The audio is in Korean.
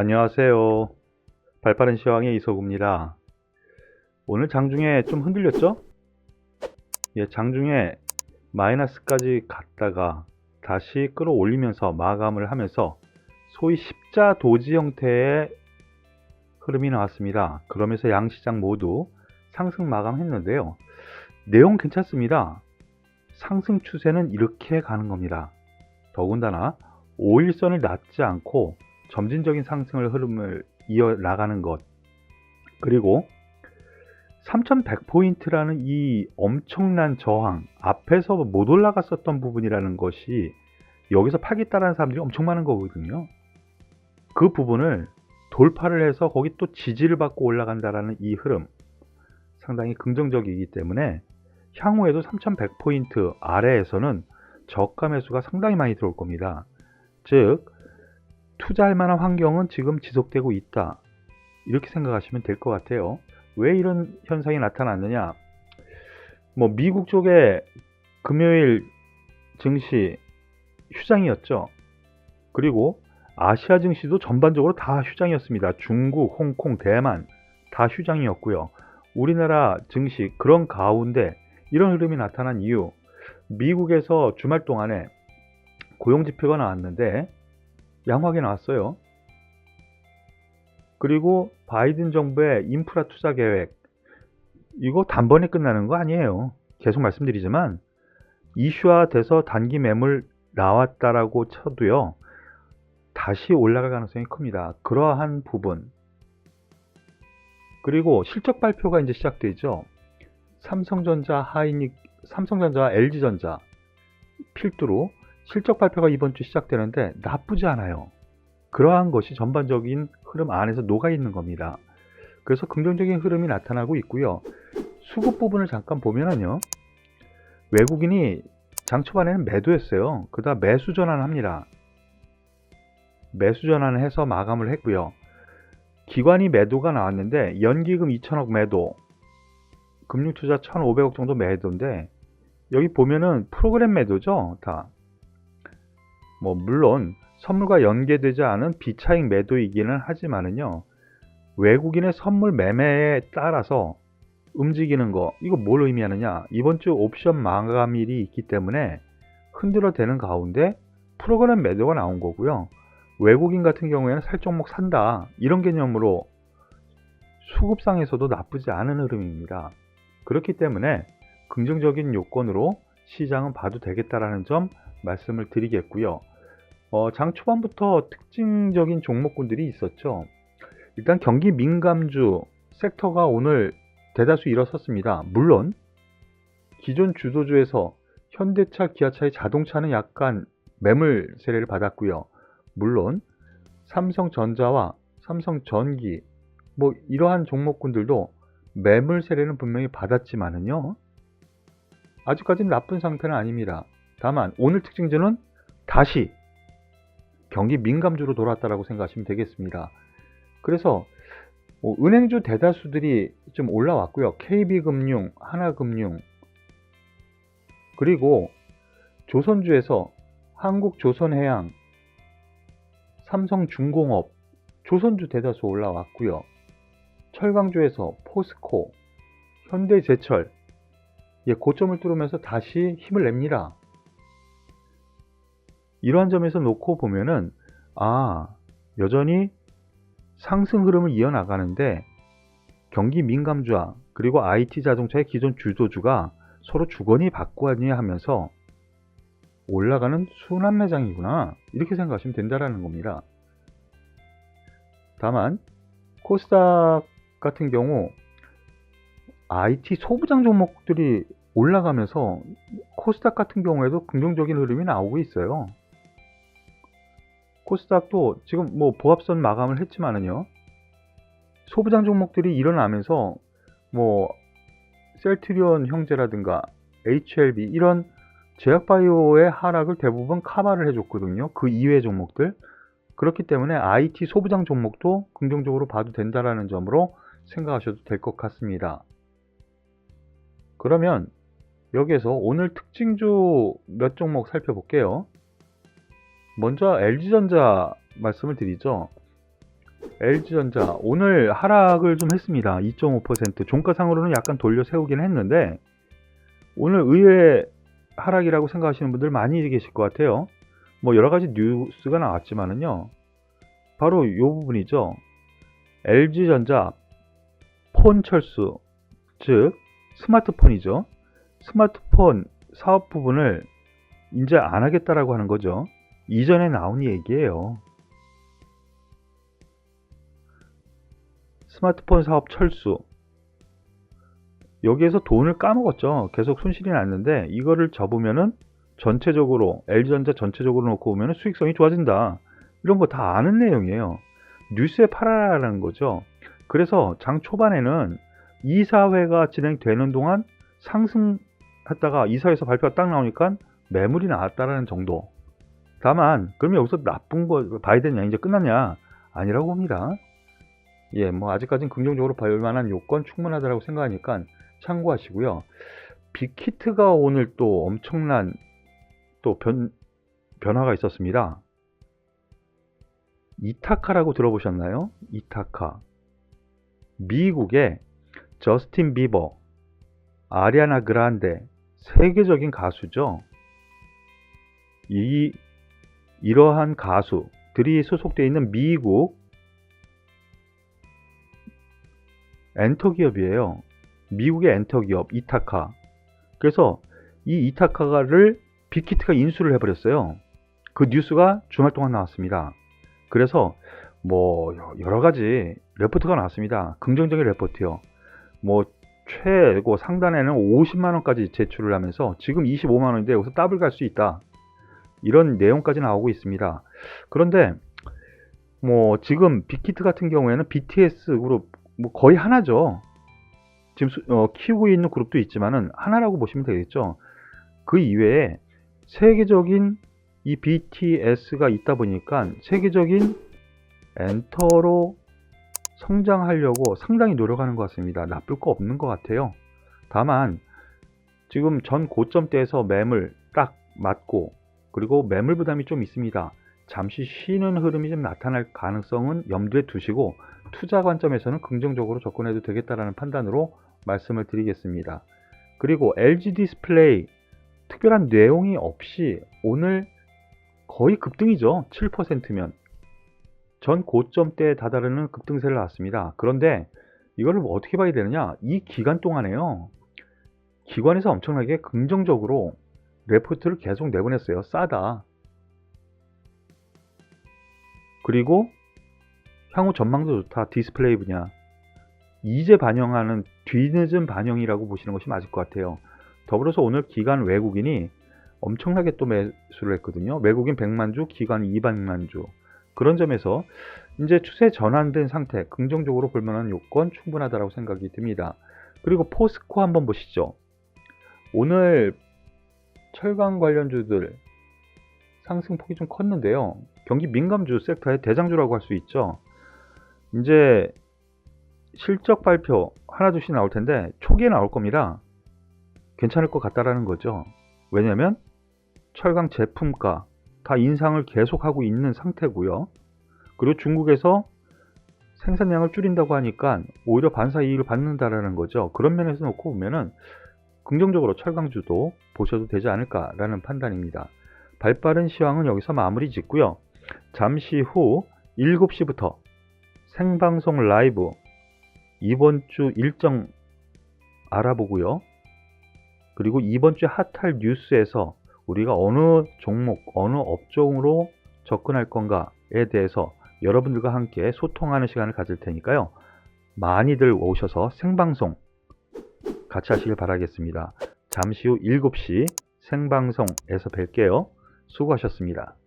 안녕하세요. 발빠른 시황의 이소구입니다. 오늘 장중에 좀 흔들렸죠? 예, 장중에 마이너스까지 갔다가 다시 끌어올리면서 마감을 하면서 소위 십자 도지 형태의 흐름이 나왔습니다. 그러면서 양 시장 모두 상승 마감했는데요. 내용 괜찮습니다. 상승 추세는 이렇게 가는 겁니다. 더군다나 5일선을 낮지 않고 점진적인 상승을 흐름을 이어나가는 것. 그리고 3100포인트라는 이 엄청난 저항 앞에서 못 올라갔었던 부분이라는 것이 여기서 파겠다라는 사람들이 엄청 많은 거거든요. 그 부분을 돌파를 해서 거기 또 지지를 받고 올라간다라는 이 흐름 상당히 긍정적이기 때문에 향후에도 3100포인트 아래에서는 저가 매수가 상당히 많이 들어올 겁니다. 즉 투자할 만한 환경은 지금 지속되고 있다. 이렇게 생각하시면 될 것 같아요. 왜 이런 현상이 나타났느냐? 뭐 미국 쪽에 금요일 증시 휴장이었죠. 그리고 아시아 증시도 전반적으로 다 휴장이었습니다. 중국, 홍콩, 대만 다 휴장이었고요. 우리나라 증시 그런 가운데 이런 흐름이 나타난 이유 미국에서 주말 동안에 고용 지표가 나왔는데 양호하게 나왔어요. 그리고 바이든 정부의 인프라 투자 계획 이거 단번에 끝나는 거 아니에요. 계속 말씀드리지만 이슈화돼서 단기 매물 나왔다라고 쳐도요. 다시 올라갈 가능성이 큽니다. 그러한 부분 그리고 실적 발표가 이제 시작되죠. 삼성전자, 하이닉, 삼성전자와 LG전자 필두로 실적 발표가 이번 주 시작되는데 나쁘지 않아요. 그러한 것이 전반적인 흐름 안에서 녹아 있는 겁니다. 그래서 긍정적인 흐름이 나타나고 있고요. 수급 부분을 잠깐 보면은요. 외국인이 장 초반에는 매도했어요. 그다 매수 전환을 합니다. 매수 전환을 해서 마감을 했고요. 기관이 매도가 나왔는데 연기금 2천억 매도, 금융투자 1,500억 정도 매도인데 여기 보면은 프로그램 매도죠. 다. 뭐 물론 선물과 연계되지 않은 비차익 매도이기는 하지만은요. 외국인의 선물 매매에 따라서 움직이는 거 이거 뭘 의미하느냐 이번 주 옵션 마감일이 있기 때문에 흔들어 대는 가운데 프로그램 매도가 나온 거고요 외국인 같은 경우에는 살 종목 산다 이런 개념으로 수급상에서도 나쁘지 않은 흐름입니다 그렇기 때문에 긍정적인 요건으로 시장은 봐도 되겠다라는 점 말씀을 드리겠고요 어, 장 초반부터 특징적인 종목군들이 있었죠 일단 경기 민감주 섹터가 오늘 대다수 일어섰습니다. 물론 기존 주도주에서 현대차, 기아차의 자동차는 약간 매물 세례를 받았고요. 물론 삼성전자와 삼성전기 뭐 이러한 종목군들도 매물 세례는 분명히 받았지만은요. 아직까지는 나쁜 상태는 아닙니다. 다만 오늘 특징주는 다시 경기 민감주로 돌아왔다라고 생각하시면 되겠습니다. 그래서 뭐 은행주 대다수들이 좀 올라왔고요. KB금융, 하나금융, 그리고 조선주에서 한국조선해양, 삼성중공업, 조선주 대다수 올라왔고요. 철강주에서 포스코, 현대제철, 예, 고점을 뚫으면서 다시 힘을 냅니다. 이러한 점에서 놓고 보면은 아 여전히 상승 흐름을 이어나가는데 경기 민감주와 그리고 IT 자동차의 기존 주도주가 서로 주거니 받거니 하면서 올라가는 순환 매장이구나 이렇게 생각하시면 된다라는 겁니다. 다만 코스닥 같은 경우 IT 소부장 종목들이 올라가면서 코스닥 같은 경우에도 긍정적인 흐름이 나오고 있어요. 코스닥도 지금 뭐 보합선 마감을 했지만은요. 소부장 종목들이 일어나면서 뭐 셀트리온 형제라든가 HLB 이런 제약바이오의 하락을 대부분 카바를 해줬거든요. 그 이외의 종목들. 그렇기 때문에 IT 소부장 종목도 긍정적으로 봐도 된다라는 점으로 생각하셔도 될 것 같습니다. 그러면 여기에서 오늘 특징주 몇 종목 살펴볼게요. 먼저 LG전자 말씀을 드리죠. LG전자 오늘 하락을 좀 했습니다. 2.5% 종가상으로는 약간 돌려 세우긴 했는데 오늘 의외 하락이라고 생각하시는 분들 많이 계실 것 같아요. 뭐 여러 가지 뉴스가 나왔지만은요. 바로 이 부분이죠. LG전자 폰 철수 즉 스마트폰이죠. 스마트폰 사업 부분을 이제 안 하겠다라고 하는 거죠. 이전에 나온 얘기예요. 스마트폰 사업 철수. 여기에서 돈을 까먹었죠. 계속 손실이 났는데 이거를 접으면은 전체적으로 LG전자 전체적으로 놓고 보면 수익성이 좋아진다. 이런 거 다 아는 내용이에요. 뉴스에 팔아라라는 거죠. 그래서 장 초반에는 이사회가 진행되는 동안 상승했다가 이사회에서 발표가 딱 나오니까 매물이 나왔다라는 정도. 다만 그러면 여기서 나쁜 거 바이든 양이 이제 끝났냐? 아니라고 봅니다. 예, 뭐 아직까지는 긍정적으로 볼 만한 요건 충분하다고 생각하니까 참고하시고요. 빅히트가 오늘 또 엄청난 또 변, 변화가 있었습니다. 이타카라고 들어보셨나요? 이타카. 미국의 저스틴 비버, 아리아나 그란데, 세계적인 가수죠. 이, 이러한 가수들이 소속되어 있는 미국 엔터 기업이에요. 미국의 엔터 기업 이타카. 그래서 이 이타카를 빅히트가 인수를 해버렸어요. 그 뉴스가 주말 동안 나왔습니다. 그래서 뭐 여러 가지 레포트가 나왔습니다. 긍정적인 레포트요. 뭐 최고 상단에는 50만 원까지 제출을 하면서 지금 25만 원인데 여기서 더블 갈 수 있다. 이런 내용까지 나오고 있습니다. 그런데 뭐 지금 빅히트 같은 경우에는 BTS 그룹 뭐 거의 하나죠. 지금 수- 어, 키우고 있는 그룹도 있지만은 하나라고 보시면 되겠죠. 그 이외에 세계적인 이 BTS가 있다 보니까 세계적인 엔터로 성장하려고 상당히 노력하는 것 같습니다. 나쁠 거 없는 것 같아요. 다만 지금 전 고점대에서 매물 딱 맞고 그리고 매물 부담이 좀 있습니다. 잠시 쉬는 흐름이 좀 나타날 가능성은 염두에 두시고 투자 관점에서는 긍정적으로 접근해도 되겠다라는 판단으로 말씀을 드리겠습니다. 그리고 LG 디스플레이 특별한 내용이 없이 오늘 거의 급등이죠. 7%면 전 고점대에 다다르는 급등세를 나왔습니다. 그런데 이거를 뭐 어떻게 봐야 되느냐? 이 기간 동안에요. 기관에서 엄청나게 긍정적으로 레포트를 계속 내보냈어요. 싸다. 그리고 향후 전망도 좋다. 디스플레이 분야. 이제 반영하는 뒤늦은 반영이라고 보시는 것이 맞을 것 같아요. 더불어서 오늘 기관 외국인이 엄청나게 또 매수를 했거든요. 외국인 100만 주, 기관 200만 주. 그런 점에서 이제 추세 전환된 상태, 긍정적으로 볼 만한 요건 충분하다고 생각이 듭니다. 그리고 포스코 한번 보시죠. 오늘 철강 관련주들 상승폭이 좀 컸는데요. 경기 민감주 섹터의 대장주라고 할 수 있죠. 이제 실적 발표 하나둘씩 나올 텐데 초기에 나올 겁니다. 괜찮을 것 같다라는 거죠. 왜냐하면 철강 제품가 다 인상을 계속하고 있는 상태고요. 그리고 중국에서 생산량을 줄인다고 하니까 오히려 반사 이익을 받는다라는 거죠. 그런 면에서 놓고 보면은 긍정적으로 철강주도 보셔도 되지 않을까라는 판단입니다. 발빠른 시황은 여기서 마무리 짓고요. 잠시 후 7시부터 생방송 라이브 이번 주 일정 알아보고요. 그리고 이번 주 핫할 뉴스에서 우리가 어느 종목, 어느 업종으로 접근할 건가에 대해서 여러분들과 함께 소통하는 시간을 가질 테니까요. 많이들 오셔서 생방송 같이 하시길 바라겠습니다. 잠시 후 7시 생방송에서 뵐게요. 수고하셨습니다.